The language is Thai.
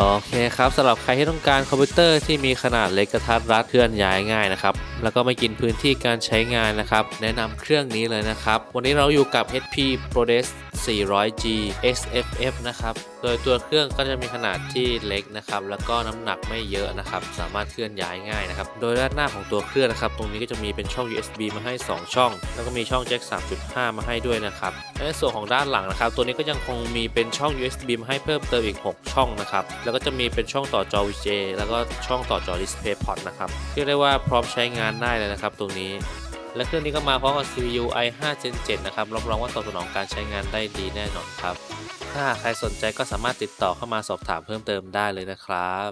โอเคครับสำหรับใครที่ต้องการคอมพิวเตอร์ที่มีขนาดเล็กกระทัดรัดเคลื่อนย้ายง่ายนะครับแล้วก็ไม่กินพื้นที่การใช้งานนะครับ แนะนำเครื่องนี้เลยนะครับ วันนี้เราอยู่กับ HP ProDes 400G XFF นะครับ โดยตัวเครื่องก็จะมีขนาดที่เล็กนะครับ แล้วก็น้ำหนักไม่เยอะนะครับ สามารถเคลื่อนย้ายง่ายนะครับ โดยด้านหน้าของตัวเครื่องนะครับ ตรงนี้ก็จะมีเป็นช่อง USB มาให้ 2 ช่อง แล้วก็มีช่องแจ็ค 3.5 มาให้ด้วยนะครับ ในส่วนของด้านหลังนะครับ ตัวนี้ก็ยังคงมีเป็นช่อง USB มาให้เพิ่มเติมอีก 6 ช่องนะครับ แล้วก็จะมีเป็นช่องต่อจอ VGA แล้วก็ช่องต่อจอ DisplayPort นะครับ เรียกได้ว่าพร้อมใช้งานได้เลยนะครับตรงนี้ และเครื่องนี้ก็มาพร้อมกับ CPU i5 Gen 7 นะครับ รับรองว่าตอบสนองการใช้งานได้ดีแน่นอนครับ ถ้าใครสนใจก็สามารถติดต่อเข้ามาสอบถามเพิ่มเติมได้เลยนะครับ